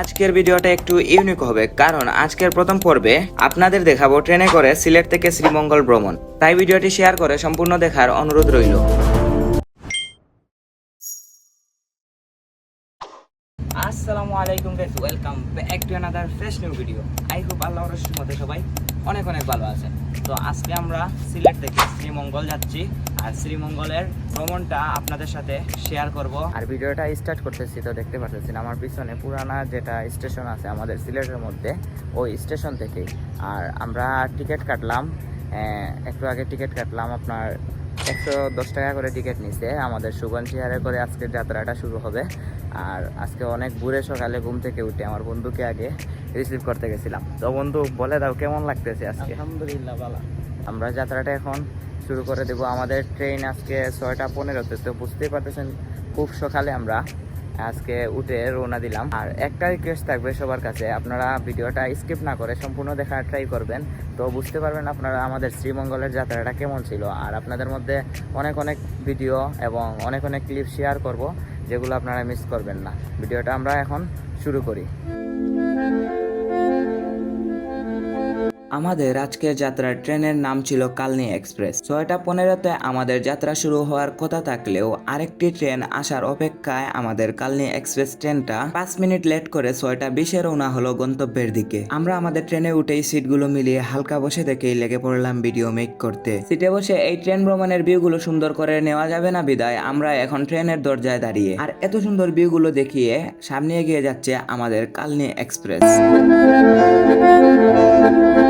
আজকের ভিডিওটা একটু ইউনিক হবে, কারণ আজকের প্রথম পর্বে আপনাদের দেখাবো ট্রেনে করে সিলেট থেকে শ্রীমঙ্গল ভ্রমণ। তাই ভিডিওটি শেয়ার করে সম্পূর্ণ দেখার অনুরোধ রইল। আলাইকুম guys welcome back to another fresh new video I hope আল্লাহর রহমতে সবাই অনেক অনেক ভালো আছেন তো আজকে আমরা সিলেট থেকে শ্রীমঙ্গল যাচ্ছি আর শ্রীমঙ্গলের ভ্রমণটা আপনাদের সাথে শেয়ার করব। আর ভিডিওটা স্টার্ট করতেছি তো দেখতে পাচ্ছেন আমার পিছনে পুরানা যেটা স্টেশন আছে আমাদের সিলেটের মধ্যে, ওই স্টেশন থেকে আর আমরা টিকিট কাটলাম একটু আগে টিকিট কাটলাম আপনার একশো দশ টাকা করে টিকিট নিছে। আমাদের সুগন করে আজকের যাত্রাটা শুরু হবে। আর আজকে অনেক ভোরে সকালে ঘুম থেকে উঠে আমার বন্ধুকে আগে রিসিভ করতে গেছিলাম। তো বন্ধু বলে দাও কেমন লাগতেছে আজকে? আলহামদুলিল্লাহ ভালো। আমরা যাত্রাটা এখন শুরু করে দেব। আমাদের ট্রেন আজকে ছয়টা পনেরোতে তো বুঝতেই পারতেছেন খুব সকালে আমরা আজকে উঠে রওনা দিলাম। আর একটা রিকোয়েস্ট থাকবে সবার কাছে। আপনারা ভিডিওটা স্কিপ না করে সম্পূর্ণ দেখার ট্রাই করবেন। তো বুঝতে পারবেন আপনারা আমাদের শ্রীমঙ্গলের যাত্রাটা কেমন ছিল। আর আপনাদের মধ্যে অনেক অনেক ভিডিও এবং অনেক অনেক ক্লিপ শেয়ার করব, যেগুলো আপনারা মিস করবেন না। ভিডিওটা আমরা এখন শুরু করি। আমাদের আজকের যাত্রার ট্রেনের নাম ছিল কালনি এক্সপ্রেস। ছয়টা পনেরোতে আমাদের যাত্রা শুরু হওয়ার কথা থাকলেও আরেকটি ট্রেন আসার অপেক্ষায় আমাদের কালনি এক্সপ্রেস ট্রেনটা পাঁচ মিনিট লেট করে ছয়টা বিশে রওনা হলো গন্তব্যের দিকে। আমরা আমাদের ট্রেনে উঠেই সিটগুলো মিলিয়ে হালকা বসে থেকেই লেগে পড়লাম ভিডিও মেক করতে। সিটে বসে এই ট্রেন ভ্রমণের ভিউগুলো সুন্দর করে নেওয়া যাবে না বিদায়, আমরা এখন ট্রেনের দরজায় দাঁড়িয়ে। আর এত সুন্দর ভিউগুলো দেখিয়ে সামনে এগিয়ে যাচ্ছে আমাদের কালনি এক্সপ্রেস।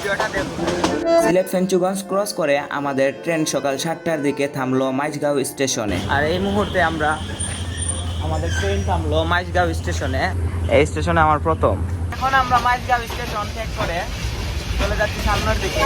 ভিডিওটা দেখুন। সিলেট ফেঞ্চুগঞ্জ ক্রস করে আমাদের ট্রেন সকাল সাতটার দিকে থামলো মাইজগাঁও স্টেশনে। আর এই মুহূর্তে আমরা আমাদের ট্রেন থামলো মাইজগাঁও স্টেশনে। এই স্টেশনে আমার প্রথম। এখন আমরা মাইজগাঁও স্টেশন ত্যাগ করে চলে যাচ্ছি সামনের দিকে।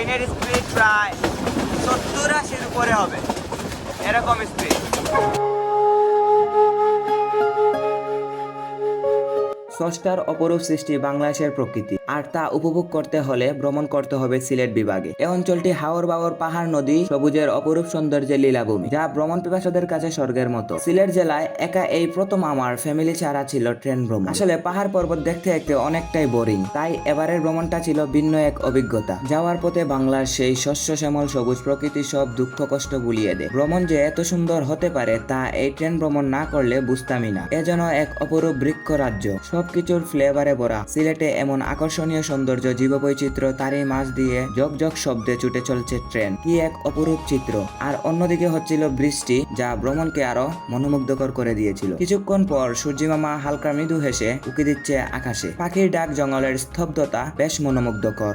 ট্রেনের স্পিড প্রায় সত্তর আশির উপরে হবে। এরকম স্পিড স্রষ্টার অপরূপ সৃষ্টি বাংলাদেশের প্রকৃতি। আর তা উপভোগ করতে হলে ভ্রমণ করতে হবে সিলেট বিভাগে। এই অঞ্চলটি হাওর বাওর পাহাড় নদী, সবুজের অপরূপ সৌন্দর্যের লীলাভূমি, যা ভ্রমণ পিপাসাদের কাছে স্বর্গের মতো। সিলেট জেলায় একা এই প্রথম আমার ফ্যামিলি ছাড়া ছিল ট্রেন ভ্রমণ। আসলে পাহাড় পর্বত দেখতে দেখতে অনেকটাই বোরিং তাই এবারের ভ্রমণটা ছিল ভিন্ন এক অভিজ্ঞতা। যাওয়ার পথে বাংলার সেই শস্য শ্যামল সবুজ প্রকৃতি সব দুঃখ কষ্ট গুলিয়ে দেয়। ভ্রমণ যে এত সুন্দর হতে পারে তা এই ট্রেন ভ্রমণ না করলে বুঝতামই না। এ যেন এক অপরূপ বৃক্ষ রাজ্য সবকিছুর ফ্লেভারে ভরা সিলেটে এমন আকর্ষণীয় সৌন্দর্য, জীববৈচিত্র্য, তারই মাঝ দিয়ে জগ শব্দে ছুটে চলছে ট্রেন। কি এক অপরূপ চিত্র। আর অন্যদিকে হচ্ছিল বৃষ্টি, যা ভ্রমণকে আরও মনোমুগ্ধকর করে দিয়েছিল। কিছুক্ষণ পর সূর্যিমামা হালকা মৃদু হেসে উকি দিচ্ছে আকাশে। পাখির ডাক জঙ্গলের স্তব্ধতা বেশ মনোমুগ্ধকর।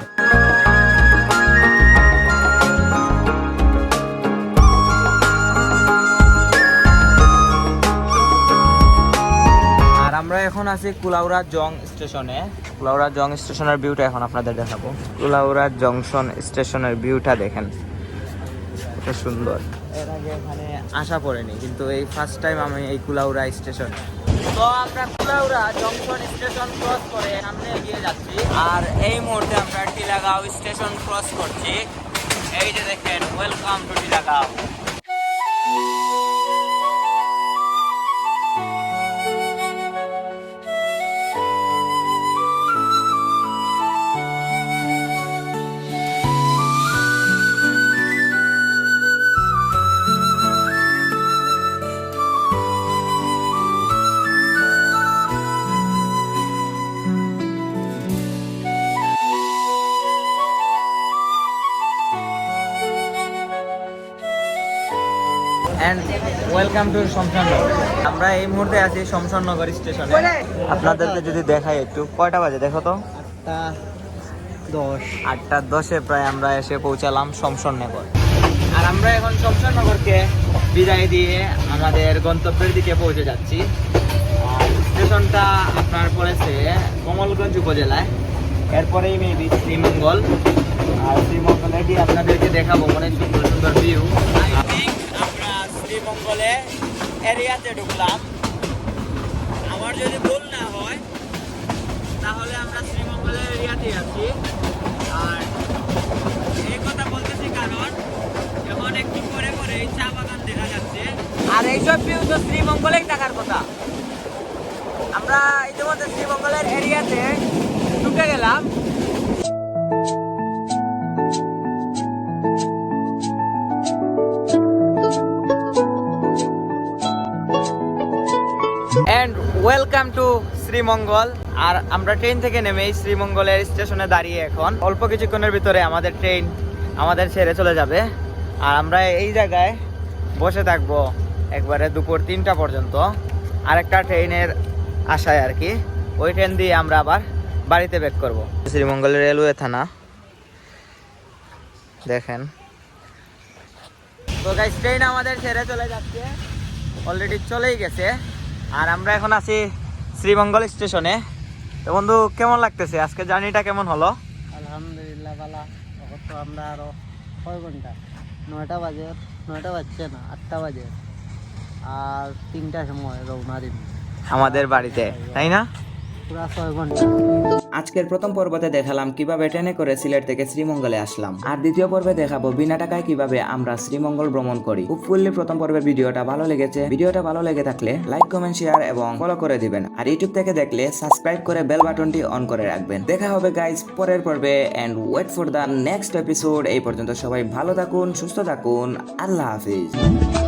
আমরা এখন আছি কুলাউড়া জং স্টেশনে। কুলাউড়া জং স্টেশনের ভিউটা এখন আপনাদের দেখাবো। কুলাউড়া জংশন স্টেশনের ভিউটা দেখেন। কত সুন্দর। এর আগে এখানে আসা পড়েনি, কিন্তু এই ফার্স্ট টাইম আমি এই কুলাউড়া স্টেশন। তো আমরা কুলাউড়া জংশন স্টেশন ক্রস করে সামনে এগিয়ে যাচ্ছি। আর এই মুহূর্তে আমরা টিলাগাঁও স্টেশন ক্রস করছি। এই যে দেখেন welcome to Tilagaon. And welcome to Shamshernagar আমরা এই মুহূর্তে আছি শমশাননগর স্টেশনে আপনাদেরকে যদি দেখাই একটু কয়টা বাজে দেখো তো? আটটা দশ। আটটা দশে প্রায় আমরা এসে পৌঁছালাম শমশাননগর আর আমরা এখন শমশাননগরকে বিদায় দিয়ে আমাদের গন্তব্যের দিকে পৌঁছে যাচ্ছি। স্টেশনটা আপনার পড়েছে কমলগঞ্জ উপজেলায়। এরপরেই মেবি শ্রীমঙ্গল। আর শ্রীমঙ্গল এটি আপনাদেরকে দেখাবো অনেক সুন্দর সুন্দর ভিউ শ্রীমঙ্গলে এরিয়াতে ঢুকলাম। আমার যদি ভুল না হয়, তাহলে আমরা শ্রীমঙ্গলের এরিয়াতে আছি। আর এই কথা বলতেছি কারণ এখন একটু পরে পরে চা বাগান দেখা যাচ্ছে। আর এইসব ভিউ তো শ্রীমঙ্গলেই থাকার কথা। আমরা ইতিমধ্যে শ্রীমঙ্গলের এরিয়াতে ঢুকে গেলাম। শ্রীমঙ্গল, আর আমরা ট্রেন থেকে নেমেই শ্রীমঙ্গলের স্টেশনে দাঁড়িয়ে এখন। অল্প কিছুক্ষণের ভিতরে আমাদের ট্রেন আমাদের ছেড়ে চলে যাবে। আর আমরা এই জায়গায় বসে থাকব একবারে দুপুর তিনটা পর্যন্ত। আরেকটা ট্রেনের আশায় আর কি। ওই ট্রেন দিয়ে আমরা আবার বাড়িতে ব্যাক করব। শ্রীমঙ্গলের রেলওয়ে থানা। দেখেন। তো গাইস ট্রেন আমাদের ছেড়ে চলে যাচ্ছে। অলরেডি চলেই গেছে। আর আমরা এখন আছি শ্রীমঙ্গল স্টেশনে। তো বন্ধু কেমন লাগতেছে? আজকে জার্নিটা কেমন হলো? আলহামদুলিল্লাহ বালা এখন তো আমরা আরও কয় ঘণ্টা নয়টা বাজে নয়টা বাজছে না আটটা বাজে। আর তিনটা সময় রওনা দিন আমাদের বাড়িতে তাই না? ছয় আজকের প্রথম পর্বতে দেখালাম কীভাবে ট্রেনে করে সিলেট থেকে শ্রীমঙ্গলে আসলাম। আর দ্বিতীয় পর্বে দেখাবো বিনা টাকায় কীভাবে আমরা শ্রীমঙ্গল ভ্রমণ করি। ফুললি প্রথম পর্বের ভিডিওটা ভালো লেগেছে। ভিডিওটা ভালো লেগে থাকলে লাইক, কমেন্ট, শেয়ার এবং ফলো করে দিবেন। আর ইউটিউব থেকে দেখলে সাবস্ক্রাইব করে বেল বাটনটি অন করে রাখবেন। দেখা হবে গাইজ পরের পর্বে and wait for the next episode এই পর্যন্ত সবাই ভালো থাকুন, সুস্থ থাকুন। আল্লাহ হাফিজ।